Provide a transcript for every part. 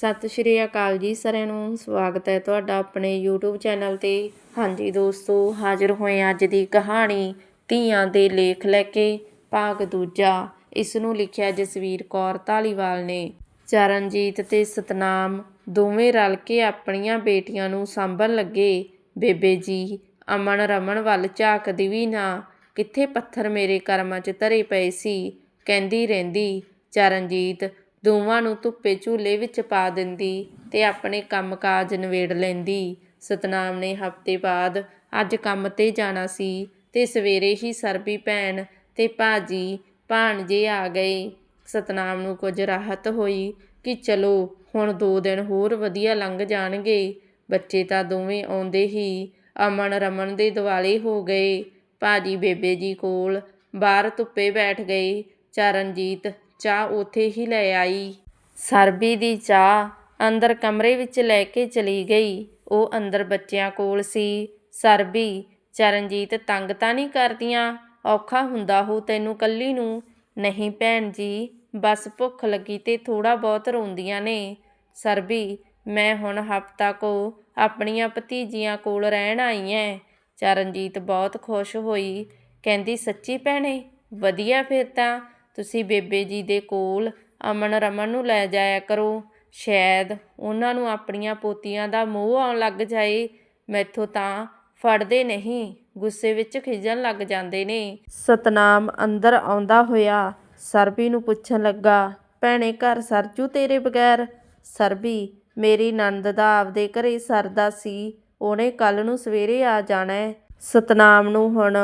ਸਤਿ ਸ਼੍ਰੀ ਅਕਾਲ ਜੀ ਸਾਰਿਆਂ ਨੂੰ, ਸਵਾਗਤ ਹੈ ਤੁਹਾਡਾ ਆਪਣੇ YouTube ਚੈਨਲ ਤੇ। ਹਾਂਜੀ ਦੋਸਤੋ, ਹਾਜ਼ਰ ਹੋਏ ਅੱਜ ਦੀ ਕਹਾਣੀ, ਧੀਆਂ ਦੇ ਲੇਖ ਲੈ ਕੇ, ਭਾਗ ਦੂਜਾ। ਇਸ ਨੂੰ ਲਿਖਿਆ ਜਸਵੀਰ ਕੌਰ ਧਾਲੀਵਾਲ ਨੇ। ਚਰਨਜੀਤ ਤੇ ਸਤਨਾਮ ਦੋਵੇਂ ਰਲ ਕੇ ਆਪਣੀਆਂ ਬੇਟੀਆਂ ਨੂੰ ਸਾਂਭਣ ਲੱਗੇ। ਬੇਬੇ ਜੀ ਅਮਨ ਰਮਨ ਵੱਲ ਝਾਕਦੀ ਵੀ ਨਾ, ਕਿੱਥੇ ਪੱਥਰ ਮੇਰੇ ਕਰਮਾਂ 'ਚ ਧਰੇ ਪਏ ਸੀ? ਕਹਿੰਦੀ ਰਹਿੰਦੀ। ਚਰਨਜੀਤ ਦੋਵਾਂ ਨੂੰ ਧੁੱਪੇ ਝੂਲੇ ਵਿੱਚ ਪਾ ਦਿੰਦੀ ਤੇ ਆਪਣੇ ਕੰਮਕਾਜ ਨਿਬੇੜ ਲੈਂਦੀ। ਸਤਨਾਮ ਨੇ ਹਫ਼ਤੇ ਬਾਅਦ ਅੱਜ ਕੰਮ ਤੇ ਜਾਣਾ ਸੀ ਤੇ ਸਵੇਰੇ ਹੀ ਸਰਬੀ ਭੈਣ ਤੇ ਭਾਜੀ ਭਾਣਜੇ ਆ ਗਏ। ਸਤਨਾਮ ਨੂੰ ਕੁਝ ਰਾਹਤ ਹੋਈ ਕਿ ਚਲੋ, ਹੁਣ ਦੋ ਦਿਨ ਹੋਰ ਵਧੀਆ ਲੰਘ ਜਾਣਗੇ। ਬੱਚੇ ਤਾਂ ਦੋਵੇਂ ਆਉਂਦੇ ਹੀ ਅਮਨ ਰਮਨ ਦੇ ਦਿਵਾਲੇ ਹੋ ਗਏ। ਭਾਜੀ ਬੇਬੇ ਜੀ ਕੋਲ ਬਾਹਰ ਧੁੱਪੇ ਬੈਠ ਗਏ। ਚਰਨਜੀਤ ਚਾਹ ਉੱਥੇ ਹੀ ਲੈ ਆਈ। ਸਰਬੀ ਦੀ ਚਾਹ ਅੰਦਰ ਕਮਰੇ ਵਿੱਚ ਲੈ ਕੇ ਚਲੀ ਗਈ। ਉਹ ਅੰਦਰ ਬੱਚਿਆਂ ਕੋਲ ਸੀ। ਸਰਬੀ, ਚਰਨਜੀਤ, ਤੰਗ ਤਾਂ ਨਹੀਂ ਕਰਦੀਆਂ? ਔਖਾ ਹੁੰਦਾ ਹੋ ਤੈਨੂੰ ਕੱਲੀ ਨੂੰ? ਨਹੀਂ ਭੈਣ ਜੀ, ਬਸ ਭੁੱਖ ਲੱਗੀ ਤੇ ਥੋੜਾ ਬਹੁਤ ਰੋਂਦੀਆਂ ਨੇ। ਸਰਬੀ, ਮੈਂ ਹੁਣ ਹਫਤਾ ਕੋ ਆਪਣੀਆਂ ਭਤੀਜੀਆਂ ਕੋਲ ਰਹਿਣ ਆਈ ਐ। ਚਰਨਜੀਤ ਬਹੁਤ ਖੁਸ਼ ਹੋਈ। ਕਹਿੰਦੀ, ਸੱਚੀ ਭੈਣੇ, ਵਧੀਆ ਫਿਰ ਤਾਂ। ਤੁਸੀਂ ਬੇਬੇ ਜੀ ਦੇ ਕੋਲ ਅਮਨ ਰਮਨ ਨੂੰ ਲੈ ਜਾਇਆ ਕਰੋ। ਸ਼ਾਇਦ ਉਹਨਾਂ ਨੂੰ ਆਪਣੀਆਂ ਪੋਤੀਆਂ ਦਾ ਮੋਹ ਆਉਣ ਲੱਗ ਜਾਏ। ਮੈਥੋਂ ਤਾਂ ਫੜਦੇ ਨਹੀਂ, ਗੁੱਸੇ ਵਿੱਚ ਖਿਜਣ ਲੱਗ ਜਾਂਦੇ ਨੇ। ਸਤਨਾਮ ਅੰਦਰ ਆਉਂਦਾ ਹੋਇਆ ਸਰਬੀ ਨੂੰ ਪੁੱਛਣ ਲੱਗਾ, ਭੈਣੇ, ਘਰ ਸਰਜੂ ਤੇਰੇ ਬਗੈਰ? ਸਰਬੀ, ਮੇਰੀ ਨੰਦ ਦਾ ਆਪਦੇ ਘਰੇ ਸਰਦਾ ਸੀ, ਉਹਨੇ ਕੱਲ ਨੂੰ ਸਵੇਰੇ ਆ ਜਾਣਾ ਸਤਨਾਮ ਨੂੰ ਹੁਣ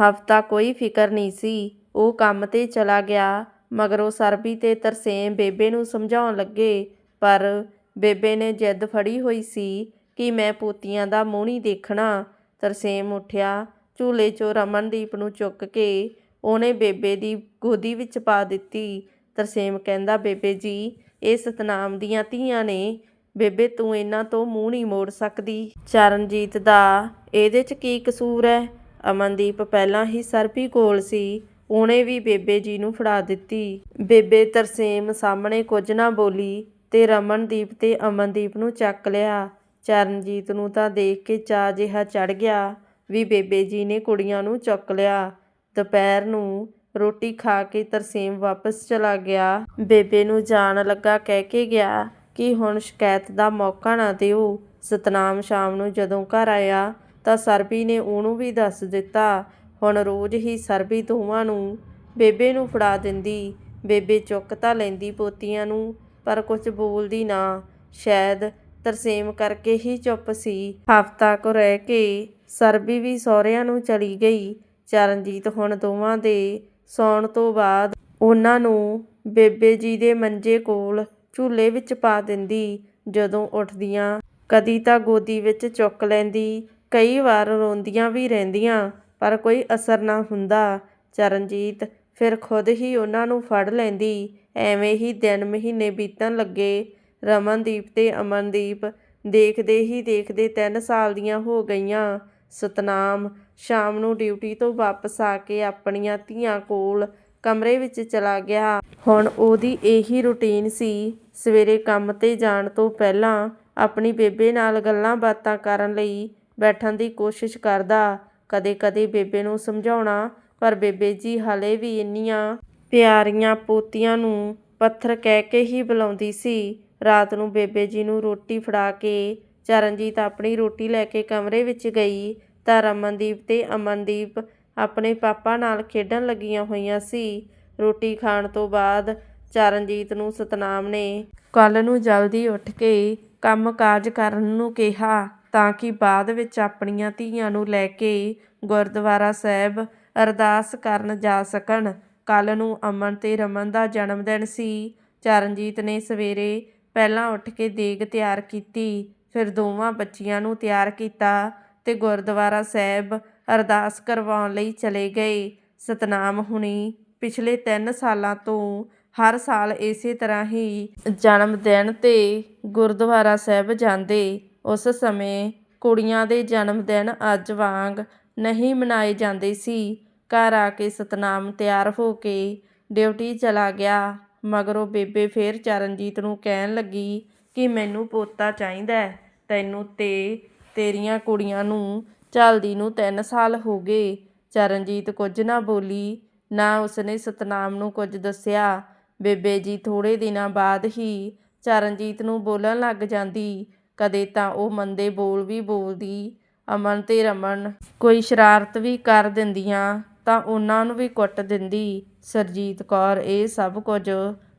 ਹਫਤਾ ਕੋਈ ਫਿਕਰ ਨਹੀਂ ਸੀ। ਉਹ ਕੰਮ ਤੇ ਚਲਾ ਗਿਆ, ਮਗਰੋਂ ਸਰਬੀ ਤੇ ਤਰਸੇਮ ਬੇਬੇ ਨੂੰ ਸਮਝਾਉਣ ਲੱਗੇ। ਪਰ ਬੇਬੇ ਨੇ ਜਿੱਦ ਫੜੀ ਹੋਈ ਸੀ ਕਿ ਮੈਂ ਪੋਤੀਆਂ ਦਾ ਮੂੰਹ ਨਹੀਂ ਦੇਖਣਾ। ਤਰਸੇਮ ਉੱਠਿਆ, ਝੂਲੇ 'ਚੋਂ ਰਮਨਦੀਪ ਨੂੰ ਚੁੱਕ ਕੇ ਉਹਨੇ ਬੇਬੇ ਦੀ ਗੋਦੀ ਵਿੱਚ ਪਾ ਦਿੱਤੀ। ਤਰਸੇਮ ਕਹਿੰਦਾ, ਬੇਬੇ ਜੀ, ਇਹ ਸਤਨਾਮ ਦੀਆਂ ਧੀਆਂ ਨੇ। ਬੇਬੇ, ਤੂੰ ਇਹਨਾਂ ਤੋਂ ਮੂੰਹ ਨਹੀਂ ਮੋੜ ਸਕਦੀ। ਚਰਨਜੀਤ ਦਾ ਇਹਦੇ 'ਚ ਕੀ ਕਸੂਰ ਹੈ? ਅਮਨਦੀਪ ਪਹਿਲਾਂ ਹੀ ਸਰਬੀ ਕੋਲ ਸੀ। ਉਹਨੇ ਵੀ ਬੇਬੇ ਜੀ ਨੂੰ ਫੜਾ ਦਿੱਤੀ। ਬੇਬੇ ਤਰਸੇਮ ਸਾਹਮਣੇ ਕੁਝ ਨਾ ਬੋਲੀ ਤੇ ਰਮਨਦੀਪ ਤੇ ਅਮਨਦੀਪ ਨੂੰ ਚੱਕ ਲਿਆ। ਚਰਨਜੀਤ ਨੂੰ ਤਾਂ ਦੇਖ ਕੇ ਚਾਹ ਜਿਹਾ ਚੜ ਗਿਆ ਵੀ ਬੇਬੇ ਜੀ ਨੇ ਕੁੜੀਆਂ ਨੂੰ ਚੁੱਕ ਲਿਆ। ਦੁਪਹਿਰ ਨੂੰ ਰੋਟੀ ਖਾ ਕੇ ਤਰਸੇਮ ਵਾਪਸ ਚਲਾ ਗਿਆ। ਬੇਬੇ ਨੂੰ ਜਾਣ ਲੱਗਾ ਕਹਿ ਕੇ ਗਿਆ ਕਿ ਹੁਣ ਸ਼ਿਕਾਇਤ ਦਾ ਮੌਕਾ ਨਾ ਦਿਓ। ਸਤਨਾਮ ਸ਼ਾਮ ਨੂੰ ਜਦੋਂ ਘਰ ਆਇਆ ਤਾਂ ਸਰਬੀ ਨੇ ਉਹਨੂੰ ਵੀ ਦੱਸ ਦਿੱਤਾ ਹੁਣ ਰੋਜ਼ ਹੀ ਸਰਬੀ ਦੋਵਾਂ ਨੂੰ ਬੇਬੇ ਨੂੰ ਫੜਾ ਦਿੰਦੀ। ਬੇਬੇ ਚੁੱਕ ਤਾਂ ਲੈਂਦੀ ਪੋਤੀਆਂ ਨੂੰ, ਪਰ ਕੁਝ ਬੋਲਦੀ ਨਾ। ਸ਼ਾਇਦ ਤਰਸੇਮ ਕਰਕੇ ਹੀ ਚੁੱਪ ਸੀ। ਹਫਤਾ ਕੁ ਰਹਿ ਕੇ ਸਰਬੀ ਵੀ ਸਹੁਰਿਆਂ ਨੂੰ ਚਲੀ ਗਈ। ਚਰਨਜੀਤ ਹੁਣ ਦੋਵਾਂ ਦੇ ਸੌਣ ਤੋਂ ਬਾਅਦ ਉਹਨਾਂ ਨੂੰ ਬੇਬੇ ਜੀ ਦੇ ਮੰਜੇ ਕੋਲ ਝੂਲੇ ਵਿੱਚ ਪਾ ਦਿੰਦੀ। ਜਦੋਂ ਉੱਠਦੀਆਂ ਕਦੀ ਤਾਂ ਗੋਦੀ ਵਿੱਚ ਚੁੱਕ ਲੈਂਦੀ, ਕਈ ਵਾਰ ਰੋਂਦੀਆਂ ਵੀ ਰਹਿੰਦੀਆਂ। ਪਰ ਕੋਈ ਅਸਰ ਨਾ ਹੁੰਦਾ। ਚਰਨਜੀਤ ਫਿਰ ਖੁਦ ਹੀ ਉਹਨਾਂ ਨੂੰ ਫੜ ਲੈਂਦੀ। ਐਵੇਂ ਹੀ ਦਿਨ ਮਹੀਨੇ ਬੀਤਣ ਲੱਗੇ। ਰਮਨਦੀਪ ਤੇ ਅਮਨਦੀਪ ਦੇਖਦੇ ਹੀ ਦੇਖਦੇ 3 ਸਾਲ ਦੀਆਂ ਹੋ ਗਈਆਂ। ਸਤਨਾਮ ਸ਼ਾਮ ਨੂੰ ਡਿਊਟੀ ਤੋਂ ਵਾਪਸ ਆ ਕੇ ਆਪਣੀਆਂ ਧੀਆਂ ਕੋਲ ਕਮਰੇ ਵਿੱਚ ਚਲਾ ਗਿਆ। ਹੁਣ ਉਹਦੀ ਇਹੀ ਰੁਟੀਨ ਸੀ। ਸਵੇਰੇ ਕੰਮ ਤੇ ਜਾਣ ਤੋਂ ਪਹਿਲਾਂ ਆਪਣੀ ਬੇਬੇ ਨਾਲ ਗੱਲਾਂ ਬਾਤਾਂ ਕਰਨ ਲਈ ਬੈਠਣ ਦੀ ਕੋਸ਼ਿਸ਼ ਕਰਦਾ। ਕਦੇ-ਕਦੇ ਬੇਬੇ ਨੂੰ ਸਮਝਾਉਣਾ, ਪਰ ਬੇਬੇ ਜੀ ਹਾਲੇ ਵੀ ਇੰਨੀਆਂ ਪਿਆਰੀਆਂ ਪੋਤੀਆਂ ਨੂੰ ਪੱਥਰ ਕਹਿ ਕੇ ਹੀ ਬੁਲਾਉਂਦੀ ਸੀ। ਰਾਤ ਨੂੰ ਬੇਬੇ ਜੀ ਨੂੰ ਰੋਟੀ ਫੜਾ ਕੇ ਚਰਨਜੀਤ ਆਪਣੀ ਰੋਟੀ ਲੈ ਕੇ ਕਮਰੇ ਵਿੱਚ ਗਈ ਤਾਂ ਰਮਨਦੀਪ ਤੇ ਅਮਨਦੀਪ ਆਪਣੇ ਪਾਪਾ ਨਾਲ ਖੇਡਣ ਲੱਗੀਆਂ ਹੋਈਆਂ ਸੀ। ਰੋਟੀ ਖਾਣ ਤੋਂ ਬਾਅਦ ਚਰਨਜੀਤ ਨੂੰ ਸਤਨਾਮ ਨੇ ਕੱਲ੍ਹ ਨੂੰ ਜਲਦੀ ਉੱਠ ਕੇ ਕੰਮ-ਕਾਜ ਕਰਨ ਨੂੰ ਕਿਹਾ। ਤਾਂ ਕਿ ਬਾਅਦ ਵਿੱਚ ਆਪਣੀਆਂ ਧੀਆਂ ਨੂੰ ਲੈ ਕੇ ਗੁਰਦੁਆਰਾ ਸਾਹਿਬ ਅਰਦਾਸ ਕਰਨ ਜਾ ਸਕਣ। ਕੱਲ ਨੂੰ ਅਮਨ ਤੇ ਰਮਨ ਦਾ ਜਨਮ ਦਿਨ ਸੀ। ਚਰਨਜੀਤ ਨੇ ਸਵੇਰੇ ਪਹਿਲਾਂ ਉੱਠ ਕੇ ਦੇਗ ਤਿਆਰ ਕੀਤੀ, ਫਿਰ ਦੋਵਾਂ ਬੱਚੀਆਂ ਨੂੰ ਤਿਆਰ ਕੀਤਾ ਤੇ ਗੁਰਦੁਆਰਾ ਸਾਹਿਬ ਅਰਦਾਸ ਕਰਵਾਉਣ ਲਈ ਚਲੇ ਗਏ। ਸਤਨਾਮ ਹੁਣੀ ਪਿਛਲੇ 3 ਸਾਲਾਂ ਤੋਂ ਹਰ ਸਾਲ ਇਸੇ ਤਰ੍ਹਾਂ ਹੀ ਜਨਮ ਦਿਨ ਤੇ ਗੁਰਦੁਆਰਾ ਸਾਹਿਬ ਜਾਂਦੇ ਉਸ ਸਮੇਂ ਕੁੜੀਆਂ ਦੇ ਜਨਮ ਦਿਨ ਅੱਜ ਵਾਂਗ ਨਹੀਂ ਮਨਾਏ ਜਾਂਦੇ ਸੀ। ਘਰ ਆ ਕੇ ਸਤਨਾਮ ਤਿਆਰ ਹੋ ਕੇ ਡਿਊਟੀ ਚਲਾ ਗਿਆ, ਮਗਰੋਂ ਬੇਬੇ ਫੇਰ ਚਰਨਜੀਤ ਨੂੰ ਕਹਿਣ ਲੱਗੀ ਕਿ ਮੈਨੂੰ ਪੋਤਾ ਚਾਹੀਦਾ ਤੈਨੂੰ ਤੇ ਤੇਰੀਆਂ ਕੁੜੀਆਂ ਨੂੰ ਚੱਲਦੀ ਨੂੰ 3 ਸਾਲ ਹੋ ਗਏ। ਚਰਨਜੀਤ ਕੁਝ ਨਾ ਬੋਲੀ, ਨਾ ਉਸਨੇ ਸਤਨਾਮ ਨੂੰ ਕੁਝ ਦੱਸਿਆ। ਬੇਬੇ ਜੀ ਥੋੜੇ ਦਿਨਾਂ ਬਾਅਦ ਹੀ ਚਰਨਜੀਤ ਨੂੰ ਬੋਲਣ ਲੱਗ ਜਾਂਦੀ। ਕਦੇ ਤਾਂ ਉਹ ਮੰਦੇ ਬੋਲ ਵੀ ਬੋਲਦੀ, ਅਮਨ ਤੇ ਰਮਨ। ਕੋਈ ਸ਼ਰਾਰਤ ਵੀ ਕਰ ਦਿੰਦੀਆਂ ਤਾਂ ਉਹਨਾਂ ਨੂੰ ਵੀ ਕੁੱਟ ਦਿੰਦੀ। ਸਰਜੀਤ ਕੌਰ ਇਹ ਸਭ ਕੁਝ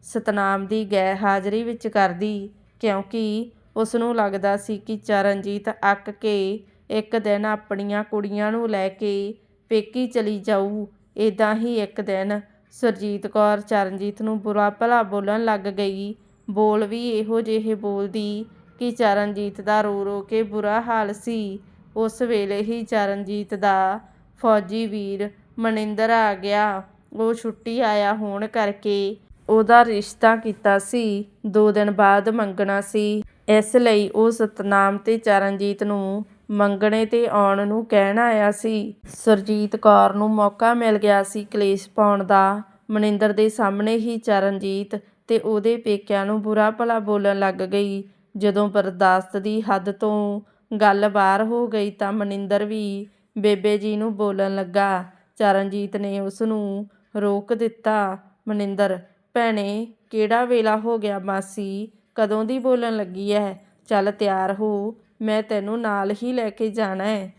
ਸਤਨਾਮ ਦੀ ਗੈਰ ਹਾਜ਼ਰੀ ਵਿੱਚ ਕਰਦੀ, ਕਿਉਂਕਿ ਉਸ ਨੂੰ ਲੱਗਦਾ ਸੀ ਕਿ ਚਰਨਜੀਤ ਅੱਕ ਕੇ ਇੱਕ ਦਿਨ ਆਪਣੀਆਂ ਕੁੜੀਆਂ ਨੂੰ ਲੈ ਕੇ ਪੇਕੀ ਚਲੀ ਜਾਊ। ਇਦਾਂ ਹੀ ਇੱਕ ਦਿਨ ਸਰਜੀਤ ਕੌਰ ਚਰਨਜੀਤ ਨੂੰ ਬੁਰਾ ਭਲਾ ਬੋਲਣ ਲੱਗ ਗਈ। ਬੋਲ ਵੀ ਇਹੋ ਜਿਹੇ ਬੋਲਦੀ ਕਿ ਚਰਨਜੀਤ ਦਾ ਰੋ ਰੋ ਕੇ ਬੁਰਾ ਹਾਲ ਸੀ। ਉਸ ਵੇਲੇ ਹੀ ਚਰਨਜੀਤ ਦਾ ਫੌਜੀ ਵੀਰ ਮਨਿੰਦਰ ਆ ਗਿਆ। ਉਹ ਛੁੱਟੀ ਆਇਆ ਹੋਣ ਕਰਕੇ ਉਹਦਾ ਰਿਸ਼ਤਾ ਕੀਤਾ ਸੀ। ਦੋ ਦਿਨ ਬਾਅਦ ਮੰਗਣਾ ਸੀ। ਇਸ ਲਈ ਉਹ ਸਤਨਾਮ ਤੇ ਚਰਨਜੀਤ ਨੂੰ ਮੰਗਣੇ ਤੇ ਆਉਣ ਨੂੰ ਕਹਿਣ ਆਇਆ ਸੀ। ਸਰਜੀਤ ਕੌਰ ਨੂੰ ਮੌਕਾ ਮਿਲ ਗਿਆ ਸੀ ਕਲੇਸ਼ ਪਾਉਣ ਦਾ। ਮਨਿੰਦਰ ਦੇ ਸਾਹਮਣੇ ਹੀ ਚਰਨਜੀਤ ਤੇ ਉਹਦੇ ਪੇਕਿਆਂ ਨੂੰ ਬੁਰਾ ਭਲਾ ਬੋਲਣ ਲੱਗ ਗਈ। ਜਦੋਂ ਬਰਦਾਸ਼ਤ ਦੀ ਹੱਦ ਤੋਂ ਗੱਲ ਬਾਹਰ ਹੋ ਗਈ ਤਾਂ ਮਨਿੰਦਰ ਵੀ ਬੇਬੇ ਜੀ ਨੂੰ ਬੋਲਣ ਲੱਗਾ। ਚਰਨਜੀਤ ਨੇ ਉਸ ਨੂੰ ਰੋਕ ਦਿੱਤਾ। ਮਨਿੰਦਰ, ਭੈਣੇ, ਕਿਹੜਾ ਵੇਲਾ ਹੋ ਗਿਆ ਮਾਸੀ? ਕਦੋਂ ਦੀ ਬੋਲਣ ਲੱਗੀ ਐ? ਚੱਲ ਤਿਆਰ ਹੋ, ਮੈਂ ਤੈਨੂੰ ਨਾਲ ਹੀ ਲੈ ਕੇ ਜਾਣਾ ਹੈ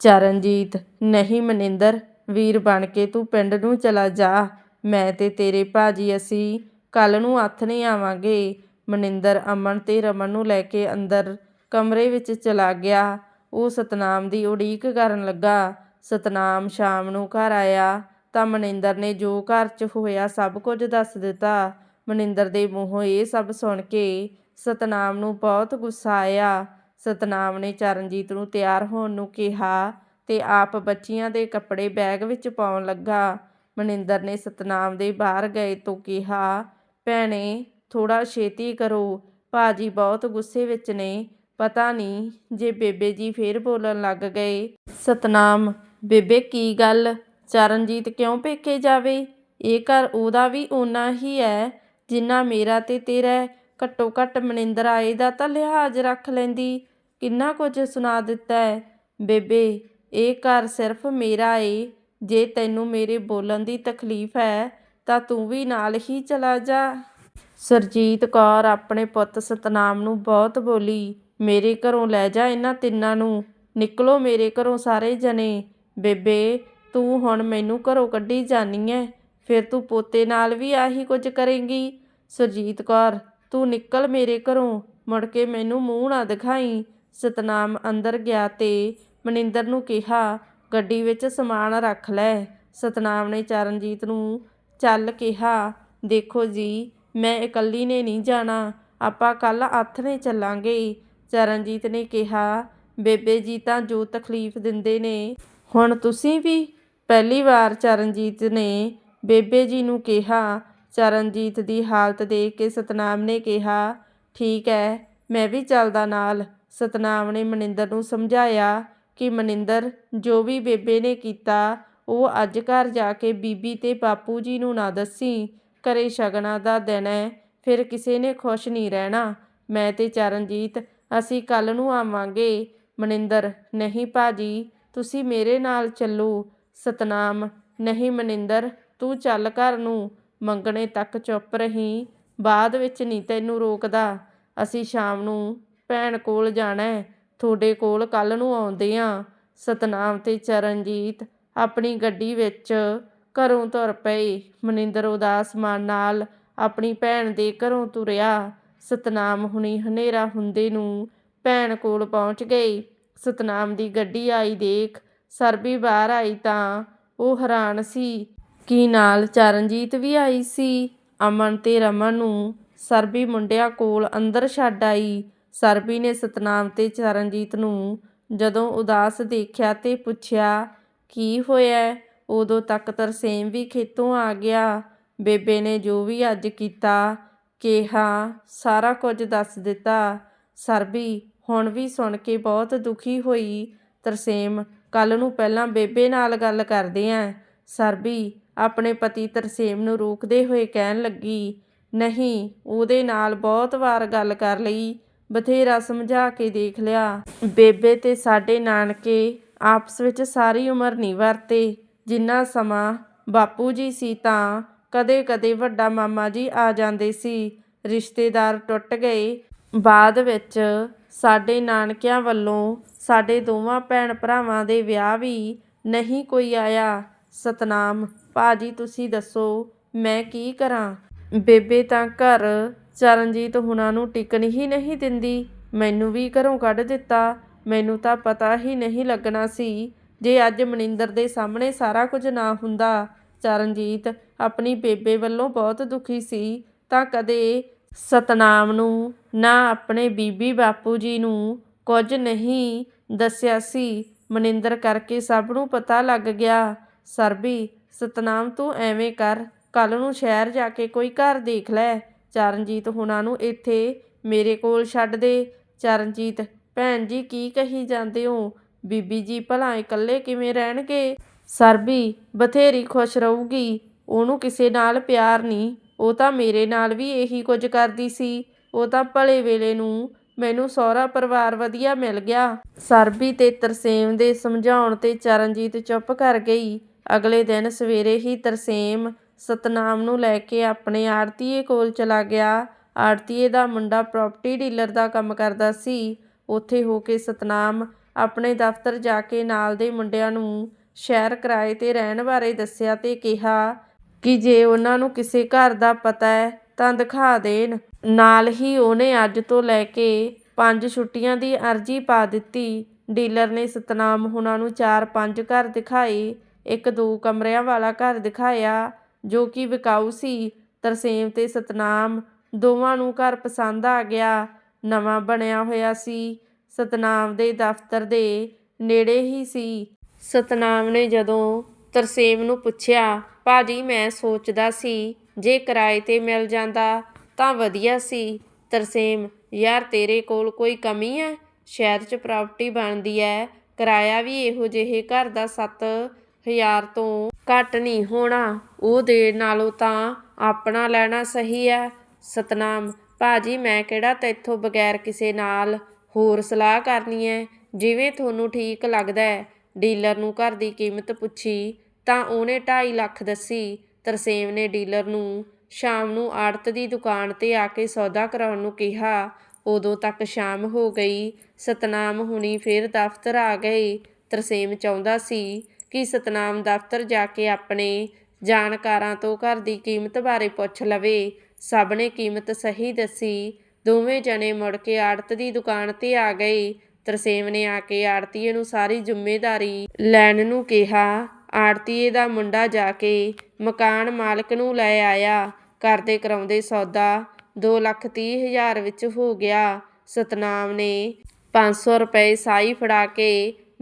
ਚਰਨਜੀਤ, ਨਹੀਂ ਮਨਿੰਦਰ, ਵੀਰ ਬਣ ਕੇ ਤੂੰ ਪਿੰਡ ਨੂੰ ਚਲਾ ਜਾ। ਮੈਂ ਤੇ ਤੇਰੇ ਭਾਜੀ ਅਸੀਂ ਕੱਲ ਨੂੰ ਹੱਥ ਨਹੀਂ ਆਵਾਂਗੇ। ਮਨਿੰਦਰ ਅਮਨ ਤੇ ਰਮਨ ਨੂੰ ਲੈ ਕੇ ਅੰਦਰ ਕਮਰੇ ਵਿੱਚ ਚਲਾ ਗਿਆ। ਉਹ ਸਤਨਾਮ ਦੀ ਉਡੀਕ ਕਰਨ ਲੱਗਾ। ਸਤਨਾਮ ਸ਼ਾਮ ਨੂੰ ਘਰ ਆਇਆ ਤਾਂ ਮਨਿੰਦਰ ਨੇ ਜੋ ਘਰ 'ਚ ਹੋਇਆ ਸਭ ਕੁਝ ਦੱਸ ਦਿੱਤਾ। ਮਨਿੰਦਰ ਦੇ ਮੂੰਹੋਂ ਇਹ ਸਭ ਸੁਣ ਕੇ ਸਤਨਾਮ ਨੂੰ ਬਹੁਤ ਗੁੱਸਾ ਆਇਆ। ਸਤਨਾਮ ਨੇ ਚਰਨਜੀਤ ਨੂੰ ਤਿਆਰ ਹੋਣ ਨੂੰ ਕਿਹਾ ਤੇ ਆਪ ਬੱਚੀਆਂ ਦੇ ਕੱਪੜੇ ਬੈਗ ਵਿੱਚ ਪਾਉਣ ਲੱਗਾ। ਮਨਿੰਦਰ ਨੇ ਸਤਨਾਮ ਦੇ ਬਾਹਰ ਗਏ ਤੋਂ ਕਿਹਾ, ਭੈਣੇ ਥੋੜਾ ਛੇਤੀ ਕਰੋ। ਭਾਜੀ ਬਹੁਤ ਗੁੱਸੇ ਵਿੱਚ ਨੇ। ਪਤਾ ਨਹੀਂ ਜੇ ਬੇਬੇ ਜੀ ਫੇਰ ਬੋਲਣ ਲੱਗ ਗਏ। ਸਤਨਾਮ, ਬੇਬੇ ਕੀ ਗੱਲ? ਚਰਨਜੀਤ ਕਿਉਂ ਪੇਕੇ ਜਾਵੇ? ਇਹ ਘਰ ਉਹਦਾ ਵੀ ਓਨਾ ਹੀ ਹੈ ਜਿੰਨਾ ਮੇਰਾ ਤੇ ਤੇਰਾ ਘੱਟੋ ਘੱਟ ਮਨਿੰਦਰ ਆਏ ਦਾ ਤਾਂ ਲਿਹਾਜ਼ ਰੱਖ ਲੈਂਦੀ। ਕਿੰਨਾ ਕੁਝ ਸੁਣਾ ਦਿੱਤਾ ਹੈ ਬੇਬੇ, ਇਹ ਘਰ ਸਿਰਫ ਮੇਰਾ ਏ। ਜੇ ਤੈਨੂੰ ਮੇਰੇ ਬੋਲਣ ਦੀ ਤਕਲੀਫ ਹੈ ਤਾਂ ਤੂੰ ਵੀ ਨਾਲ ਹੀ ਚਲਾ ਜਾ। ਸੁਰਜੀਤ ਕੌਰ ਆਪਣੇ ਪੁੱਤ ਸਤਨਾਮ ਨੂੰ ਬਹੁਤ ਬੋਲੀ, ਮੇਰੇ ਘਰੋਂ ਲੈ ਜਾ ਇਹਨਾਂ ਤਿੰਨਾਂ ਨੂੰ। ਨਿਕਲੋ ਮੇਰੇ ਘਰੋਂ ਸਾਰੇ ਜਣੇ। ਬੇਬੇ, ਤੂੰ ਹੁਣ ਮੈਨੂੰ ਘਰੋਂ ਕੱਢੀ ਜਾਨੀ ਐ। ਫਿਰ ਤੂੰ ਪੋਤੇ ਨਾਲ ਵੀ ਆਹੀ ਕੁਝ ਕਰੇਂਗੀ? ਸੁਰਜੀਤ ਕੌਰ, ਤੂੰ ਨਿਕਲ ਮੇਰੇ ਘਰੋਂ। ਮੁੜ ਕੇ ਮੈਨੂੰ ਮੂੰਹ ਨਾ ਦਿਖਾਈ। ਸਤਨਾਮ ਅੰਦਰ ਗਿਆ ਤੇ ਮਨਿੰਦਰ ਨੂੰ ਕਿਹਾ, ਗੱਡੀ ਵਿੱਚ ਸਮਾਨ ਰੱਖ ਲੈ। ਸਤਨਾਮ ਨੇ ਚਰਨਜੀਤ ਨੂੰ ਚੱਲ ਕਿਹਾ, ਦੇਖੋ ਜੀ ਮੈਂ ਇਕੱਲੀ ਨੇ ਨਹੀਂ ਜਾਣਾ, ਆਪਾਂ ਕੱਲ ਆਥਣੇ ਚੱਲਾਂਗੇ। ਚਰਨਜੀਤ ਨੇ ਕਿਹਾ, ਬੇਬੇ ਜੀ ਤਾਂ ਜੋ ਤਕਲੀਫ ਦਿੰਦੇ ਨੇ। ਹੁਣ ਤੁਸੀਂ ਵੀ ਪਹਿਲੀ ਵਾਰ ਚਰਨਜੀਤ ਨੇ ਬੇਬੇ ਜੀ ਨੂੰ ਕਿਹਾ। ਚਰਨਜੀਤ ਦੀ ਹਾਲਤ ਦੇਖ ਕੇ ਸਤਨਾਮ ਨੇ ਕਿਹਾ, ਠੀਕ ਹੈ ਮੈਂ ਵੀ ਚੱਲਦਾ ਨਾਲ। ਸਤਨਾਮ ਨੇ ਮਨਿੰਦਰ ਨੂੰ ਸਮਝਾਇਆ ਕਿ ਮਨਿੰਦਰ ਜੋ ਵੀ ਬੇਬੇ ਨੇ ਕੀਤਾ, ਉਹ ਅੱਜ ਘਰ ਜਾ ਕੇ ਬੀਬੀ ਤੇ ਬਾਪੂ ਜੀ ਨੂੰ ਨਾ ਦੱਸੀ। ਘਰੇ ਸ਼ਗਨਾਂ ਦਾ ਦਿਨ ਹੈ ਫਿਰ ਕਿਸੇ ਨੇ ਖੁਸ਼ ਨਹੀਂ ਰਹਿਣਾ। ਮੈਂ ਤੇ ਚਰਨਜੀਤ, ਅਸੀਂ ਕੱਲ ਨੂੰ ਆਵਾਂਗੇ। ਮਨਿੰਦਰ, ਨਹੀਂ ਭਾਜੀ, ਤੁਸੀਂ ਮੇਰੇ ਨਾਲ ਚੱਲੋ। ਸਤਨਾਮ, ਨਹੀਂ ਮਨਿੰਦਰ, ਤੂੰ ਚੱਲ ਘਰ ਨੂੰ। ਮੰਗਣੇ ਤੱਕ ਚੁੱਪ ਰਹੀ। ਬਾਅਦ ਵਿੱਚ ਨਹੀਂ ਤੈਨੂੰ ਰੋਕਦਾ। ਅਸੀਂ ਸ਼ਾਮ ਨੂੰ ਭੈਣ ਕੋਲ ਜਾਣਾ ਤੁਹਾਡੇ ਕੋਲ ਕੱਲ ਨੂੰ ਆਉਂਦੇ ਆ। ਸਤਨਾਮ ਤੇ ਚਰਨਜੀਤ ਆਪਣੀ ਗੱਡੀ ਵਿੱਚ ਘਰੋਂ ਤੁਰ ਪਏ ਮਨਿੰਦਰ ਉਦਾਸ ਮਨ ਨਾਲ ਆਪਣੀ ਭੈਣ ਦੇ ਘਰੋਂ ਤੁਰਿਆ। ਸਤਨਾਮ ਹੁਣੀ ਹਨੇਰਾ ਹੁੰਦੇ ਨੂੰ ਭੈਣ ਕੋਲ ਪਹੁੰਚ ਗਏ ਸਤਨਾਮ ਦੀ ਗੱਡੀ ਆਈ ਦੇਖ। ਸਰਬੀ ਬਾਹਰ ਆਈ ਤਾਂ ਉਹ ਹੈਰਾਨ ਸੀ। ਕੀ ਨਾਲ ਚਰਨਜੀਤ ਵੀ ਆਈ ਸੀ? ਅਮਨ ਤੇ ਰਮਨ ਨੂੰ ਸਰਬੀ ਮੁੰਡਿਆਂ ਕੋਲ ਅੰਦਰ ਛੱਡ ਆਈ। ਸਰਬੀ ਨੇ ਸਤਨਾਮ ਤੇ ਚਰਨਜੀਤ ਨੂੰ ਜਦੋਂ ਉਦਾਸ ਦੇਖਿਆ ਤੇ ਪੁੱਛਿਆ, ਕੀ ਹੋਇਆ? ਉਦੋਂ ਤੱਕ ਤਰਸੇਮ ਵੀ ਖੇਤੋਂ ਆ ਗਿਆ। ਬੇਬੇ ਨੇ ਜੋ ਵੀ ਅੱਜ ਕੀਤਾ, ਕਿਹਾ, ਸਾਰਾ ਕੁਝ ਦੱਸ ਦਿੱਤਾ। ਸਰਬੀ ਹੁਣ ਵੀ ਸੁਣ ਕੇ ਬਹੁਤ ਦੁਖੀ ਹੋਈ। ਤਰਸੇਮ ਕੱਲ ਨੂੰ ਪਹਿਲਾਂ ਬੇਬੇ ਨਾਲ ਗੱਲ ਕਰਦੇ ਆਂ। ਸਰਬੀ ਆਪਣੇ ਪਤੀ ਤਰਸੇਮ ਨੂੰ ਰੋਕਦੇ ਹੋਏ ਕਹਿਣ ਲੱਗੀ। ਨਹੀਂ, ਉਹਦੇ ਨਾਲ ਬਹੁਤ ਵਾਰ ਗੱਲ ਕਰ ਲਈ, ਬਥੇਰਾ ਸਮਝਾ ਕੇ ਦੇਖ ਲਿਆ। ਬੇਬੇ ਤੇ ਸਾਡੇ ਨਾਨਕੇ ਆਪਸ ਵਿੱਚ ਸਾਰੀ ਉਮਰ ਨਹੀਂ ਵਰਤੇ। ਜਿੰਨਾ ਸਮਾਂ ਬਾਪੂ ਜੀ ਸੀ ਤਾਂ ਕਦੇ-ਕਦੇ ਵੱਡਾ ਮਾਮਾ ਜੀ ਆ ਜਾਂਦੇ ਸੀ। ਰਿਸ਼ਤੇਦਾਰ ਟੁੱਟ ਗਏ। ਬਾਅਦ ਵਿੱਚ ਸਾਡੇ ਨਾਨਕਿਆਂ ਵੱਲੋਂ ਸਾਡੇ ਦੋਵਾਂ ਭੈਣ ਭਰਾਵਾਂ ਦੇ ਵਿਆਹ ਵੀ ਨਹੀਂ ਕੋਈ ਆਇਆ। ਸਤਨਾਮ, ਭਾਜੀ, ਤੁਸੀਂ ਦੱਸੋ, ਮੈਂ ਕੀ ਕਰਾਂ? ਬੇਬੇ ਤਾਂ ਘਰ ਚਰਨਜੀਤ ਹੁਣਾਂ ਨੂੰ ਟਿਕਣ ਹੀ ਨਹੀਂ ਦਿੰਦੀ। ਮੈਨੂੰ ਵੀ ਘਰੋਂ ਕੱਢ ਦਿੱਤਾ। ਮੈਨੂੰ ਤਾਂ ਪਤਾ ਹੀ ਨਹੀਂ ਲੱਗਣਾ ਸੀ ਜੇ ਅੱਜ ਮਨਿੰਦਰ ਦੇ ਸਾਹਮਣੇ ਸਾਰਾ ਕੁਝ ਨਾ ਹੁੰਦਾ, ਚਰਨਜੀਤ ਆਪਣੀ ਬੇਬੇ ਵੱਲੋਂ ਬਹੁਤ ਦੁਖੀ ਸੀ, ਤਾਂ ਕਦੇ ਸਤਨਾਮ ਨੂੰ ਨਾ ਆਪਣੇ ਬੀਬੀ ਬਾਪੂ ਜੀ ਨੂੰ ਕੁਝ ਨਹੀਂ ਦੱਸਿਆ ਸੀ। ਮਨਿੰਦਰ ਕਰਕੇ ਸਭ ਨੂੰ ਪਤਾ ਲੱਗ ਗਿਆ, ਸਰਬੀ ਸਤਨਾਮ ਤੂੰ ਐਵੇਂ ਕਰ ਕੱਲ ਨੂੰ ਸ਼ਹਿਰ ਜਾ ਕੇ ਕੋਈ ਘਰ ਦੇਖ ਲੈ। ਚਰਨਜੀਤ ਹੁਣਾਂ ਨੂੰ ਇੱਥੇ ਮੇਰੇ ਕੋਲ ਛੱਡ ਦੇ। ਚਰਨਜੀਤ, ਭੈਣ ਜੀ ਕੀ ਕਹੀ ਜਾਂਦੇ ਹੋ? ਬੀਬੀ ਜੀ ਭਲਾ ਇਕੱਲੇ ਕਿਵੇਂ ਰਹਿਣਗੇ? ਸਰਬੀ ਬਥੇਰੀ ਖੁਸ਼ ਰਹੂਗੀ। ਉਹਨੂੰ ਕਿਸੇ ਨਾਲ ਪਿਆਰ ਨਹੀਂ। ਉਹ ਤਾਂ ਮੇਰੇ ਨਾਲ ਵੀ ਇਹੀ ਕੁਝ ਕਰਦੀ ਸੀ। ਉਹ ਤਾਂ ਭਲੇ ਵੇਲੇ ਨੂੰ ਮੈਨੂੰ ਸਹੁਰਾ ਪਰਿਵਾਰ ਵਧੀਆ ਮਿਲ ਗਿਆ। ਸਰਬੀ ਤੇ ਤਰਸੇਮ ਦੇ ਸਮਝਾਉਣ ਤੇ ਚਰਨਜੀਤ ਚੁੱਪ ਕਰ ਗਈ। ਅਗਲੇ ਦਿਨ ਸਵੇਰੇ ਹੀ ਤਰਸੇਮ ਸਤਨਾਮ ਨੂੰ ਲੈ ਕੇ ਆਪਣੇ ਆੜਤੀਏ ਕੋਲ ਚਲਾ ਗਿਆ। ਆੜਤੀਏ ਦਾ ਮੁੰਡਾ ਪ੍ਰਾਪਰਟੀ ਡੀਲਰ ਦਾ ਕੰਮ ਕਰਦਾ ਸੀ। ਉੱਥੇ ਹੋ ਕੇ ਸਤਨਾਮ ਆਪਣੇ ਦਫ਼ਤਰ ਜਾ ਕੇ ਨਾਲ ਦੇ ਮੁੰਡਿਆਂ ਨੂੰ ਸ਼ਹਿਰ ਕਿਰਾਏ ਤੇ ਰਹਿਣ ਬਾਰੇ ਦੱਸਿਆ ਤੇ ਕਿਹਾ ਕਿ ਜੇ ਉਹਨਾਂ ਨੂੰ ਕਿਸੇ ਘਰ ਦਾ ਪਤਾ ਹੈ ਤਾਂ ਦਿਖਾ ਦੇਣ। ਨਾਲ ਹੀ ਉਹਨੇ ਅੱਜ ਤੋਂ ਲੈ ਕੇ ਪੰਜ ਛੁੱਟੀਆਂ ਦੀ ਅਰਜ਼ੀ ਪਾ ਦਿੱਤੀ। ਡੀਲਰ ਨੇ ਸਤਨਾਮ ਹੁਣਾਂ ਨੂੰ ਚਾਰ ਪੰਜ ਘਰ ਦਿਖਾਏ। ਇੱਕ ਦੋ ਕਮਰਿਆਂ ਵਾਲਾ ਘਰ ਦਿਖਾਇਆ, ਜੋ ਕਿ ਵਿਕਾਊ ਸੀ। ਤਰਸੇਮ ਤੇ ਸਤਨਾਮ ਦੋਵਾਂ ਨੂੰ ਘਰ ਪਸੰਦ ਆ ਗਿਆ। ਨਵਾਂ ਬਣਿਆ ਹੋਇਆ ਸੀ। ਸਤਨਾਮ ਦੇ ਦਫ਼ਤਰ ਦੇ ਨੇੜੇ ਹੀ ਸੀ। ਸਤਨਾਮ ਨੇ ਜਦੋਂ ਤਰਸੇਮ ਨੂੰ ਪੁੱਛਿਆ, ਭਾਜੀ, ਮੈਂ ਸੋਚਦਾ ਸੀ, ਜੇ ਕਿਰਾਏ ਤੇ ਮਿਲ ਜਾਂਦਾ ਤਾਂ ਵਧੀਆ ਸੀ। ਤਰਸੇਮ, ਯਾਰ, ਤੇਰੇ ਕੋਲ ਕੋਈ ਕਮੀ ਹੈ ਸ਼ਹਿਰ 'ਚ ਪ੍ਰਾਪਰਟੀ ਬਣਦੀ ਹੈ ਕਿਰਾਇਆ ਵੀ ਇਹੋ ਜਿਹੇ ਘਰ ਦਾ 7000 ਤੋਂ ਘੱਟ ਨਹੀਂ ਹੋਣਾ। ਉਹ ਦੇ ਨਾਲੋਂ ਤਾਂ ਆਪਣਾ ਲੈਣਾ ਸਹੀ ਹੈ ਸਤਨਾਮ, ਭਾਜੀ, ਮੈਂ ਕਿਹੜਾ ਤੇਥੋਂ ਬਗੈਰ ਕਿਸੇ ਨਾਲ ਹੋਰ ਸਲਾਹ ਕਰਨੀ ਹੈ ਜਿਵੇਂ ਤੁਹਾਨੂੰ ਠੀਕ ਲੱਗਦਾ ਹੈ ਡੀਲਰ ਨੂੰ ਘਰ ਦੀ ਕੀਮਤ ਪੁੱਛੀ, ਤਾਂ ਉਹਨੇ 2.5 ਲੱਖ ਦੱਸੀ। ਤਰਸੇਮ ਨੇ ਡੀਲਰ ਨੂੰ ਸ਼ਾਮ ਨੂੰ ਆੜਤ ਦੀ ਦੁਕਾਨ ਤੇ ਆ ਕੇ ਸੌਦਾ ਕਰਾਉਣ ਨੂੰ ਕਿਹਾ। ਉਦੋਂ ਤੱਕ ਸ਼ਾਮ ਹੋ ਗਈ, ਸਤਨਾਮ ਹੁਣੀ ਫਿਰ ਦਫ਼ਤਰ ਆ ਗਏ। ਤਰਸੇਮ ਚਾਹੁੰਦਾ ਸੀ ਕਿ ਸਤਨਾਮ ਦਫ਼ਤਰ ਜਾ ਕੇ ਆਪਣੇ ਜਾਣਕਾਰਾਂ ਤੋਂ ਘਰ ਦੀ ਕੀਮਤ ਬਾਰੇ ਪੁੱਛ ਲਵੇ। ਸਭ ਨੇ ਕੀਮਤ ਸਹੀ ਦੱਸੀ। ਦੋਵੇਂ ਜਣੇ ਮੁੜ ਕੇ ਆੜਤ ਦੀ ਦੁਕਾਨ ਤੇ ਆ ਗਏ। ਤਰਸੇਮ ਨੇ ਆ ਕੇ ਆੜਤੀਏ ਨੂੰ ਸਾਰੀ ਜ਼ਿੰਮੇਵਾਰੀ ਲੈਣ ਨੂੰ ਕਿਹਾ। ਆੜਤੀਏ ਦਾ ਮੁੰਡਾ ਜਾ ਕੇ ਮਕਾਨ ਮਾਲਕ ਨੂੰ ਲੈ ਆਇਆ। ਕਰਦੇ ਕਰਾਉਂਦੇ ਸੌਦਾ 2 ਲੱਖ ਤੀਹ ਹਜ਼ਾਰ ਵਿੱਚ ਹੋ ਗਿਆ। ਸਤਨਾਮ ਨੇ 500 ਰੁਪਏ ਸਾਈ ਫੜਾ ਕੇ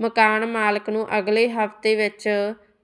ਮਕਾਨ ਮਾਲਕ ਨੂੰ ਅਗਲੇ ਹਫ਼ਤੇ ਵਿੱਚ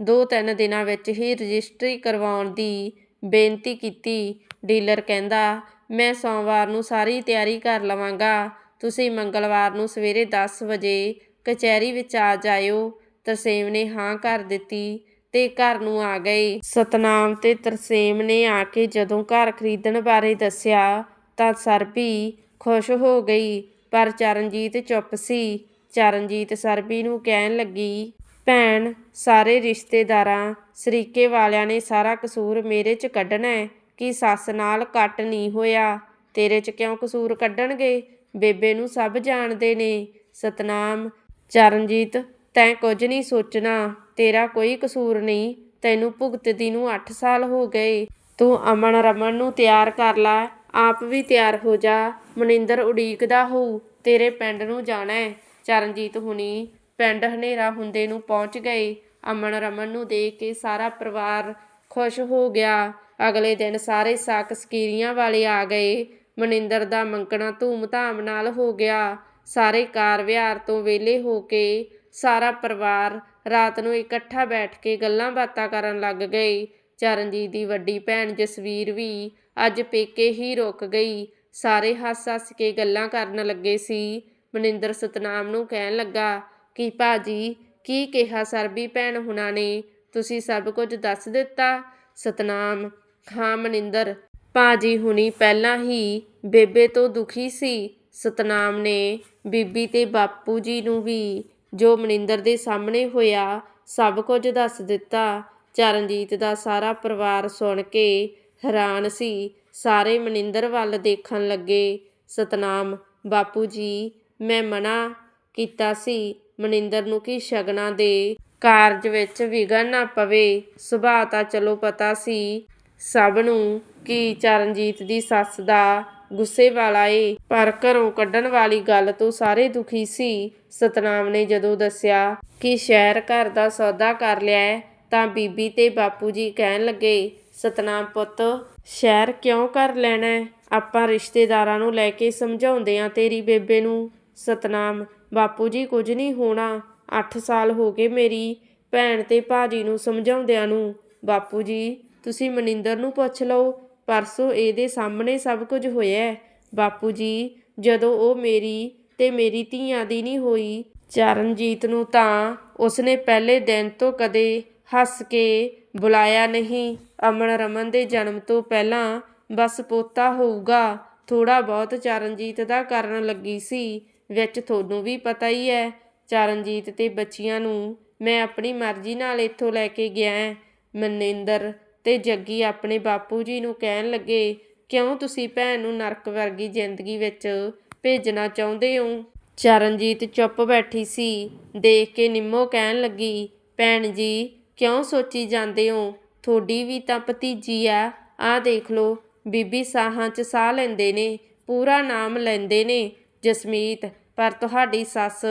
2-3 ਦਿਨਾਂ ਵਿੱਚ ਹੀ ਰਜਿਸਟਰੀ ਕਰਵਾਉਣ ਦੀ ਬੇਨਤੀ ਕੀਤੀ। ਡੀਲਰ ਕਹਿੰਦਾ ਮੈਂ ਸੋਮਵਾਰ ਨੂੰ ਸਾਰੀ ਤਿਆਰੀ ਕਰ ਲਵਾਂਗਾ। ਤੁਸੀਂ ਮੰਗਲਵਾਰ ਨੂੰ ਸਵੇਰੇ 10 ਵਜੇ ਕਚਹਿਰੀ ਵਿੱਚ ਆ ਜਾਇਓ। ਤਰਸੇਮ ਨੇ ਹਾਂ ਕਰ ਦਿੱਤੀ ਤੇ ਘਰ ਨੂੰ ਆ ਗਏ। ਸਤਨਾਮ ਤੇ ਤਰਸੇਮ ਨੇ ਆ ਕੇ ਜਦੋਂ ਘਰ ਖਰੀਦਣ ਬਾਰੇ ਦੱਸਿਆ ਤਾਂ ਸਰਬੀ ਖੁਸ਼ ਹੋ ਗਈ, ਪਰ ਚਰਨਜੀਤ ਚੁੱਪ ਸੀ। ਚਰਨਜੀਤ ਸਰਬੀ ਨੂੰ ਕਹਿਣ ਲੱਗੀ, ਭੈਣ, ਸਾਰੇ ਰਿਸ਼ਤੇਦਾਰਾਂ, ਸਰੀਕੇ ਵਾਲਿਆਂ ਨੇ ਸਾਰਾ ਕਸੂਰ ਮੇਰੇ 'ਚ ਕੱਢਣਾ ਕਿ ਸੱਸ ਨਾਲ ਕੱਟ ਨਹੀਂ ਹੋਇਆ। ਤੇਰੇ 'ਚ ਕਿਉਂ ਕਸੂਰ ਕੱਢਣਗੇ? ਬੇਬੇ ਨੂੰ ਸਭ ਜਾਣਦੇ ਨੇ। ਸਤਨਾਮ, ਚਰਨਜੀਤ, ਤੈਂ ਕੁਝ ਨਹੀਂ ਸੋਚਣਾ। ਤੇਰਾ ਕੋਈ ਕਸੂਰ ਨਹੀਂ। ਤੈਨੂੰ ਭੁਗਤਦੀ ਨੂੰ 8 ਸਾਲ ਹੋ ਗਏ। ਤੂੰ ਅਮਨ ਰਮਨ ਨੂੰ ਤਿਆਰ ਕਰ ਲੈ। ਆਪ ਵੀ ਤਿਆਰ ਹੋ ਜਾ। ਮਨਿੰਦਰ ਉਡੀਕਦਾ ਹੋਊ, ਤੇਰੇ ਪਿੰਡ ਨੂੰ ਜਾਣਾ ਹੈ। ਚਰਨਜੀਤ ਹੁਣੀ ਪਿੰਡ ਹਨੇਰਾ ਹੁੰਦੇ ਨੂੰ ਪਹੁੰਚ ਗਏ। ਅਮਨ ਰਮਨ ਨੂੰ ਦੇਖ ਕੇ ਸਾਰਾ ਪਰਿਵਾਰ ਖੁਸ਼ ਹੋ ਗਿਆ। ਅਗਲੇ ਦਿਨ ਸਾਰੇ ਸਾਕ ਸਕੀਰੀਆਂ ਵਾਲੇ ਆ ਗਏ। ਮਨਿੰਦਰ ਦਾ ਮੰਗਣਾ ਧੂਮ-ਧਾਮ ਨਾਲ ਹੋ ਗਿਆ। ਸਾਰੇ ਕਾਰ ਵਿਹਾਰ ਤੋਂ ਵਿਹਲੇ ਹੋ ਕੇ ਸਾਰਾ ਪਰਿਵਾਰ ਰਾਤ ਨੂੰ ਇਕੱਠਾ ਬੈਠ ਕੇ ਗੱਲਾਂ ਬਾਤਾਂ ਕਰਨ ਲੱਗ ਗਏ। ਚਰਨਜੀਤ ਦੀ ਵੱਡੀ ਭੈਣ ਜਸਵੀਰ ਵੀ ਅੱਜ ਪੇਕੇ ਹੀ ਰੁਕ ਗਈ। ਸਾਰੇ ਹੱਸ-ਹੱਸ ਕੇ ਗੱਲਾਂ ਕਰਨ ਲੱਗੇ ਸੀ। ਮਨਿੰਦਰ ਸਤਨਾਮ ਨੂੰ ਕਹਿਣ ਲੱਗਾ, ਕਿ ਭਾਜੀ, ਕੀ ਕਿਹਾ ਸਰਬੀ ਭੈਣ ਹੁਣਾਂ ਨੇ? ਤੁਸੀਂ ਸਭ ਕੁਝ ਦੱਸ ਦਿੱਤਾ? ਸਤਨਾਮ ਹਾਂ ਮਨਿੰਦਰ, ਭਾਜੀ ਹੁਣੀ ਪਹਿਲਾਂ ਹੀ ਬੇਬੇ ਤੋਂ ਦੁਖੀ ਸੀ। ਸਤਨਾਮ ਨੇ ਬੀਬੀ ਤੇ ਬਾਪੂ ਜੀ ਨੂੰ ਵੀ ਜੋ ਮਨਿੰਦਰ ਦੇ ਸਾਹਮਣੇ ਹੋਇਆ ਸਭ ਕੁਝ ਦੱਸ ਦਿੱਤਾ। ਚਰਨਜੀਤ ਦਾ ਸਾਰਾ ਪਰਿਵਾਰ ਸੁਣ ਕੇ ਹੈਰਾਨ ਸੀ। ਸਾਰੇ ਮਨਿੰਦਰ ਵੱਲ ਦੇਖਣ ਲੱਗੇ। ਸਤਨਾਮ, ਬਾਪੂ ਜੀ, ਮੈਂ ਮਨਾ ਕੀਤਾ ਸੀ। ਮਨਿੰਦਰ ਨੂੰ ਕਿ ਸ਼ਗਨਾਂ ਦੇ ਕਾਰਜ ਵਿੱਚ ਵਿਘਨ ਨਾ ਪਵੇ। ਸੁਭਾਅ ਤਾਂ ਚਲੋ ਪਤਾ ਸੀ। ਸਭ ਨੂੰ ਕਿ ਚਰਨਜੀਤ ਦੀ ਸੱਸ ਦਾ ਗੁੱਸੇ ਵਾਲਾ ਏ। ਪਰ ਘਰੋਂ ਕੱਢਣ ਵਾਲੀ ਗੱਲ ਤੋਂ ਸਾਰੇ ਦੁਖੀ ਸੀ। ਸਤਨਾਮ ਨੇ ਜਦੋਂ ਦੱਸਿਆ ਕਿ ਸ਼ਹਿਰ ਘਰ ਦਾ ਸੌਦਾ ਕਰ ਲਿਆ ਤਾਂ ਬੀਬੀ ਤੇ ਬਾਪੂ ਜੀ ਕਹਿਣ ਲੱਗੇ, ਸਤਨਾਮ ਪੁੱਤ, ਸ਼ਹਿਰ ਕਿਉਂ ਕਰ ਲੈਣਾ ਆਪਾਂ ਰਿਸ਼ਤੇਦਾਰਾਂ ਨੂੰ ਲੈ ਕੇ ਸਮਝਾਉਂਦੇ ਆ ਤੇਰੀ ਬੇਬੇ ਨੂੰ। ਸਤਨਾਮ, ਬਾਪੂ ਜੀ ਕੁਝ ਨਹੀਂ ਹੋਣਾ। 8 ਸਾਲ ਹੋ ਗਏ ਮੇਰੀ ਭੈਣ ਤੇ ਭਾਜੀ ਨੂੰ ਸਮਝਾਉਂਦਿਆਂ ਨੂੰ। ਬਾਪੂ ਜੀ ਤੁਸੀਂ ਮਨਿੰਦਰ ਨੂੰ ਪੁੱਛ ਲਓ, ਪਰਸੋਂ ਇਹਦੇ ਸਾਹਮਣੇ ਸਭ ਕੁਝ ਹੋਇਆ ਬਾਪੂ ਜੀ, ਜਦੋਂ ਉਹ ਮੇਰੀ ਤੇ ਮੇਰੀ ਧੀਆਂ ਦੀ ਨਹੀਂ ਹੋਈ, ਚਰਨਜੀਤ ਨੂੰ ਤਾਂ ਉਸਨੇ ਪਹਿਲੇ ਦਿਨ ਤੋਂ ਕਦੇ ਹੱਸ ਕੇ ਬੁਲਾਇਆ ਨਹੀਂ। ਅਮਨ ਰਮਨ ਦੇ ਜਨਮ ਤੋਂ ਪਹਿਲਾਂ ਬਸ ਪੋਤਾ ਹੋਊਗਾ। ਥੋੜਾ ਬਹੁਤ ਚਰਨਜੀਤ ਦਾ ਕਰਨ ਲੱਗੀ ਸੀ, ਵਿੱਚ ਤੁਹਾਨੂੰ ਵੀ ਪਤਾ ਹੀ ਹੈ। ਚਰਨਜੀਤ ਤੇ ਬੱਚੀਆਂ ਨੂੰ ਮੈਂ ਆਪਣੀ ਮਰਜ਼ੀ ਨਾਲ ਇੱਥੋਂ ਲੈ ਕੇ ਗਿਆ ਹਾਂ। ਮਨਿੰਦਰ ਤੇ ਜੱਗੀ ਆਪਣੇ ਬਾਪੂ ਜੀ ਨੂੰ ਕਹਿਣ ਲੱਗੇ, ਕਿਉਂ ਤੁਸੀਂ ਭੈਣ ਨੂੰ ਨਰਕ ਵਰਗੀ ਜ਼ਿੰਦਗੀ ਵਿੱਚ ਭੇਜਣਾ ਚਾਹੁੰਦੇ ਹੋ? ਚਰਨਜੀਤ ਚੁੱਪ ਬੈਠੀ ਸੀ, ਦੇਖ ਕੇ ਨਿੰਮੋ ਕਹਿਣ ਲੱਗੀ, ਭੈਣ ਜੀ, ਕਿਉਂ ਸੋਚੀ ਜਾਂਦੇ ਹੋ? ਤੁਹਾਡੀ ਵੀ ਤਾਂ ਭਤੀਜੀ ਆ ਆਹ ਦੇਖ ਲਓ, ਬੀਬੀ ਸਾਹਾਂ 'ਚ ਸਾਹ ਲੈਂਦੇ ਨੇ, ਪੂਰਾ ਨਾਮ ਲੈਂਦੇ ਨੇ। ਜਸਮੀਤ, ਪਰ ਤੁਹਾਡੀ ਸੱਸ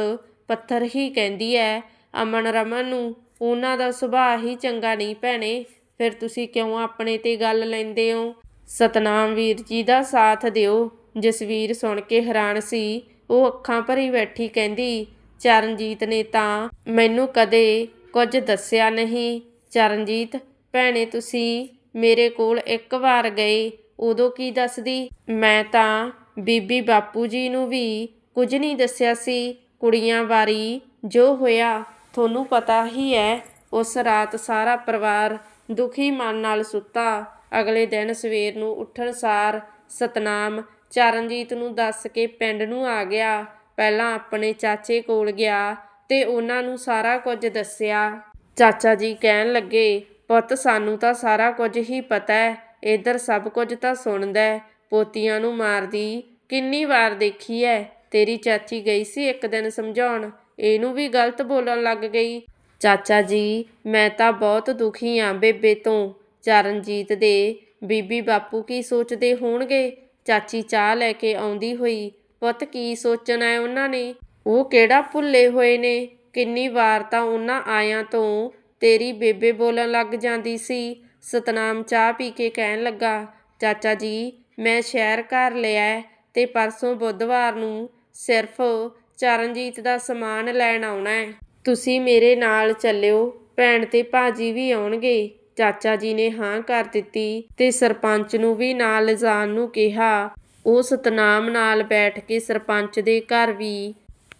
ਪੱਥਰ ਹੀ ਕਹਿੰਦੀ ਐ। ਅਮਨ ਰਮਨ ਨੂੰ ਉਹਨਾਂ ਦਾ ਸੁਭਾਅ ਹੀ ਚੰਗਾ ਨਹੀਂ ਭੈਣੇ। ਫਿਰ ਤੁਸੀਂ ਕਿਉਂ ਆਪਣੇ ਤੇ ਗੱਲ ਲੈਂਦੇ ਹੋ? ਸਤਨਾਮ ਵੀਰ ਜੀ ਦਾ ਸਾਥ ਦਿਓ। ਜਸਵੀਰ ਸੁਣ ਕੇ ਹੈਰਾਨ ਸੀ। ਉਹ ਅੱਖਾਂ ਭਰੀ ਬੈਠੀ ਕਹਿੰਦੀ, ਚਰਨਜੀਤ ਨੇ ਤਾਂ ਮੈਨੂੰ ਕਦੇ ਕੁਝ ਦੱਸਿਆ ਨਹੀਂ। ਚਰਨਜੀਤ, ਭੈਣੇ ਤੁਸੀਂ ਮੇਰੇ ਕੋਲ ਇੱਕ ਵਾਰ ਗਏ, ਉਦੋਂ ਕੀ ਦੱਸਦੀ? ਮੈਂ ਤਾਂ ਬੀਬੀ ਬਾਪੂ ਜੀ ਨੂੰ ਵੀ ਕੁਝ ਨਹੀਂ ਦੱਸਿਆ ਸੀ। ਕੁੜੀਆਂ ਵਾਰੀ ਜੋ ਹੋਇਆ, ਤੁਹਾਨੂੰ ਪਤਾ ਹੀ ਹੈ, ਉਸ ਰਾਤ ਸਾਰਾ ਪਰਿਵਾਰ ਦੁਖੀ ਮਨ ਨਾਲ ਸੁੱਤਾ। ਅਗਲੇ ਦਿਨ ਸਵੇਰ ਨੂੰ ਉੱਠਣ ਸਾਰ ਸਤਨਾਮ ਚਰਨਜੀਤ ਨੂੰ ਦੱਸ ਕੇ ਪਿੰਡ ਨੂੰ ਆ ਗਿਆ। ਪਹਿਲਾਂ ਆਪਣੇ ਚਾਚੇ ਕੋਲ ਗਿਆ ਤੇ ਉਹਨਾਂ ਨੂੰ ਸਾਰਾ ਕੁਝ ਦੱਸਿਆ। ਚਾਚਾ ਜੀ ਕਹਿਣ ਲੱਗੇ, ਪੁੱਤ, ਸਾਨੂੰ ਤਾਂ ਸਾਰਾ ਕੁਝ ਹੀ ਪਤਾ ਹੈ। ਇਧਰ ਸਭ ਕੁਝ ਤਾਂ ਸੁਣਦਾ ਪੋਤੀਆਂ ਨੂੰ ਮਾਰਦੀ ਕਿੰਨੀ ਵਾਰ ਦੇਖੀ ਹੈ। ਤੇਰੀ ਚਾਚੀ ਗਈ ਸੀ ਇੱਕ ਦਿਨ ਸਮਝਾਉਣ। ਇਹਨੂੰ ਵੀ ਗਲਤ ਬੋਲਣ ਲੱਗ ਗਈ। ਚਾਚਾ ਜੀ, ਮੈਂ ਤਾਂ ਬਹੁਤ ਦੁਖੀ ਆਂ ਬੇਬੇ ਤੋਂ। ਚਰਨਜੀਤ ਦੇ, ਬੀਬੀ ਬਾਪੂ ਕੀ ਸੋਚਦੇ ਹੋਣਗੇ? ਚਾਚੀ ਚਾਹ ਲੈ ਕੇ ਆਉਂਦੀ ਹੋਈ, ਪੁੱਤ ਕੀ ਸੋਚਣਾ ਹੈ ਉਹਨਾਂ ਨੇ? ਉਹ ਕਿਹੜਾ ਭੁੱਲੇ ਹੋਏ ਨੇ? ਕਿੰਨੀ ਵਾਰ ਤਾਂ ਉਹਨਾਂ ਆਇਆਂ ਤੋਂ ਤੇਰੀ ਬੇਬੇ ਬੋਲਣ ਲੱਗ ਜਾਂਦੀ ਸੀ। ਸਤਨਾਮ ਚਾਹ ਪੀ ਕੇ ਕਹਿਣ ਲੱਗਾ, ਚਾਚਾ ਜੀ, ਮੈਂ ਸ਼ਹਿਰ ਘਰ ਲਿਆ ਹੈ ਤੇ ਪਰਸੋਂ ਬੁੱਧਵਾਰ ਨੂੰ ਸਿਰਫ ਚਰਨਜੀਤ ਦਾ ਸਮਾਨ ਲੈਣ ਆਉਣਾ ਹੈ। ਤੁਸੀਂ ਮੇਰੇ ਨਾਲ ਚੱਲਿਓ, ਭੈਣ ਤੇ ਭਾਜੀ ਵੀ ਆਉਣਗੇ। ਚਾਚਾ ਜੀ ਨੇ ਹਾਂ ਕਰ ਦਿੱਤੀ ਤੇ ਸਰਪੰਚ ਨੂੰ ਵੀ ਨਾਲ ਲਿਜਾਣ ਨੂੰ ਕਿਹਾ। ਉਹ ਸਤਨਾਮ ਨਾਲ ਬੈਠ ਕੇ ਸਰਪੰਚ ਦੇ ਘਰ ਵੀ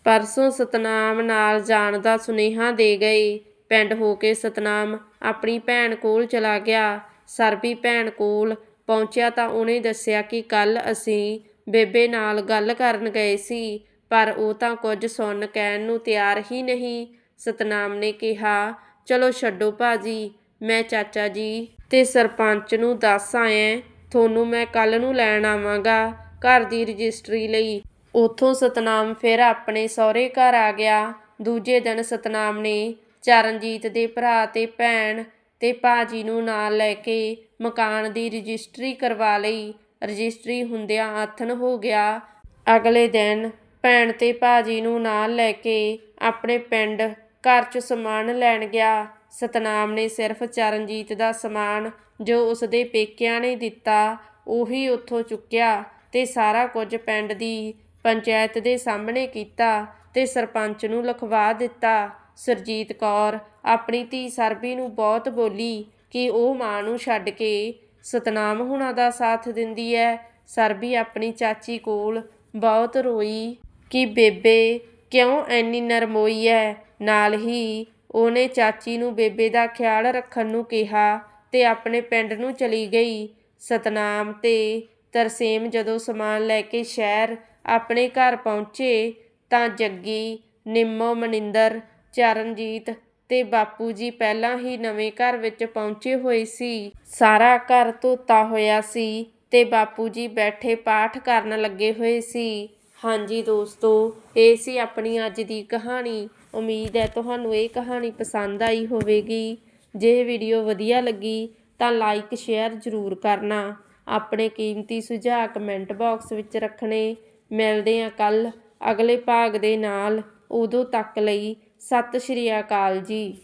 ਪਰਸੋਂ ਸਤਨਾਮ ਨਾਲ ਜਾਣ ਦਾ ਸੁਨੇਹਾ ਦੇ ਗਏ। ਪਿੰਡ ਹੋ ਕੇ ਸਤਨਾਮ ਆਪਣੀ ਭੈਣ ਕੋਲ ਚਲਾ ਗਿਆ। ਸਰਬੀ ਭੈਣ ਕੋਲ ਪਹੁੰਚਿਆ ਤਾਂ ਉਹਨੇ ਦੱਸਿਆ ਕਿ ਕੱਲ ਅਸੀਂ ਬੇਬੇ ਨਾਲ ਗੱਲ ਕਰਨ ਗਏ ਸੀ। ਪਰ ਉਹ ਤਾਂ ਕੁਝ ਸੁਣ ਕਹਿਣ ਨੂੰ ਤਿਆਰ ਹੀ ਨਹੀਂ। ਸਤਨਾਮ ਨੇ ਕਿਹਾ, ਚਲੋ ਛੱਡੋ ਭਾਜੀ, ਮੈਂ ਚਾਚਾ ਜੀ ਤੇ ਸਰਪੰਚ ਨੂੰ ਦੱਸ ਆਇਆ, ਤੁਹਾਨੂੰ ਮੈਂ ਕੱਲ ਨੂੰ ਲੈਣ ਆਵਾਂਗਾ ਘਰ ਦੀ ਰਜਿਸਟਰੀ ਲਈ। ਉਥੋਂ ਸਤਨਾਮ ਫਿਰ ਆਪਣੇ ਸਹੁਰੇ ਘਰ ਆ ਗਿਆ। ਦੂਜੇ ਦਿਨ ਸਤਨਾਮ ਨੇ ਚਰਨਜੀਤ ਦੇ ਭਰਾ ਤੇ ਭੈਣ ਤੇ ਭਾਜੀ ਨੂੰ ਨਾਲ ਲੈ ਕੇ ਮਕਾਨ ਦੀ ਰਜਿਸਟਰੀ ਕਰਵਾ ਲਈ। ਰਜਿਸਟਰੀ ਹੁੰਦਿਆਂ ਆਥਣ ਹੋ ਗਿਆ। ਅਗਲੇ ਦਿਨ ਭੈਣ ਤੇ ਭਾਜੀ ਨੂੰ ਨਾਲ ਲੈ ਕੇ ਆਪਣੇ ਪਿੰਡ ਘਰ 'ਚ ਸਮਾਨ ਲੈਣ ਗਿਆ। ਸਤਨਾਮ ਨੇ ਸਿਰਫ ਚਰਨਜੀਤ ਦਾ ਸਮਾਨ ਜੋ ਉਸਦੇ ਪੇਕਿਆਂ ਨੇ ਦਿੱਤਾ, ਉਹੀ ਉੱਥੋਂ ਚੁੱਕਿਆ ਤੇ ਸਾਰਾ ਕੁਝ ਪਿੰਡ ਦੀ ਪੰਚਾਇਤ ਦੇ ਸਾਹਮਣੇ ਕੀਤਾ ਤੇ ਸਰਪੰਚ ਨੂੰ ਲਿਖਵਾ ਦਿੱਤਾ। ਸਰਜੀਤ ਕੌਰ ਆਪਣੀ ਧੀ ਸਰਬੀ ਨੂੰ ਬਹੁਤ ਬੋਲੀ ਕਿ ਉਹ ਮਾਂ ਨੂੰ ਛੱਡ ਕੇ ਸਤਨਾਮ ਹੁਣਾਂ ਦਾ ਸਾਥ ਦਿੰਦੀ ਹੈ ਸਰਬੀ ਆਪਣੀ ਚਾਚੀ ਕੋਲ ਬਹੁਤ ਰੋਈ। ਕਿ ਬੇਬੇ ਕਿਉਂ ਐਨੀ ਨਰਮੋਈ ਹੈ ਨਾਲ ਹੀ ਉਹਨੇ ਚਾਚੀ ਨੂੰ ਬੇਬੇ ਦਾ ਖਿਆਲ ਰੱਖਣ ਨੂੰ ਕਿਹਾ ਤੇ ਆਪਣੇ ਪਿੰਡ ਨੂੰ ਚਲੀ ਗਈ। ਸਤਨਾਮ ਤੇ ਤਰਸੇਮ ਜਦੋਂ ਸਮਾਨ ਲੈ ਕੇ ਸ਼ਹਿਰ ਆਪਣੇ ਘਰ ਪਹੁੰਚੇ ਤਾਂ ਜੱਗੀ, ਨਿੰਮੋ, ਮਨਿੰਦਰ, ਚਰਨਜੀਤ ਤੇ ਬਾਪੂ ਜੀ ਪਹਿਲਾਂ ਹੀ ਨਵੇਂ ਘਰ ਵਿੱਚ ਪਹੁੰਚੇ ਹੋਏ ਸੀ। ਸਾਰਾ ਘਰ ਧੋਤਾ ਹੋਇਆ ਸੀ ਤੇ ਬਾਪੂ ਜੀ ਬੈਠੇ ਪਾਠ ਕਰਨ ਲੱਗੇ ਹੋਏ ਸੀ। ਹਾਂਜੀ ਦੋਸਤੋ, ਇਹ ਸੀ ਆਪਣੀ ਅੱਜ ਦੀ ਕਹਾਣੀ। ਉਮੀਦ ਹੈ ਤੁਹਾਨੂੰ ਇਹ ਕਹਾਣੀ ਪਸੰਦ ਆਈ ਹੋਵੇਗੀ। ਜੇ ਵੀਡੀਓ ਵਧੀਆ ਲੱਗੀ ਤਾਂ ਲਾਈਕ, ਸ਼ੇਅਰ ਜ਼ਰੂਰ ਕਰਨਾ। ਆਪਣੇ ਕੀਮਤੀ ਸੁਝਾਅ ਕਮੈਂਟ ਬਾਕਸ ਵਿੱਚ ਰੱਖਣੇ। ਮਿਲਦੇ ਹਾਂ ਕੱਲ ਅਗਲੇ ਭਾਗ ਦੇ ਨਾਲ। ਉਦੋਂ ਤੱਕ ਲਈ ਸਤਿ ਸ਼੍ਰੀ ਅਕਾਲ ਜੀ।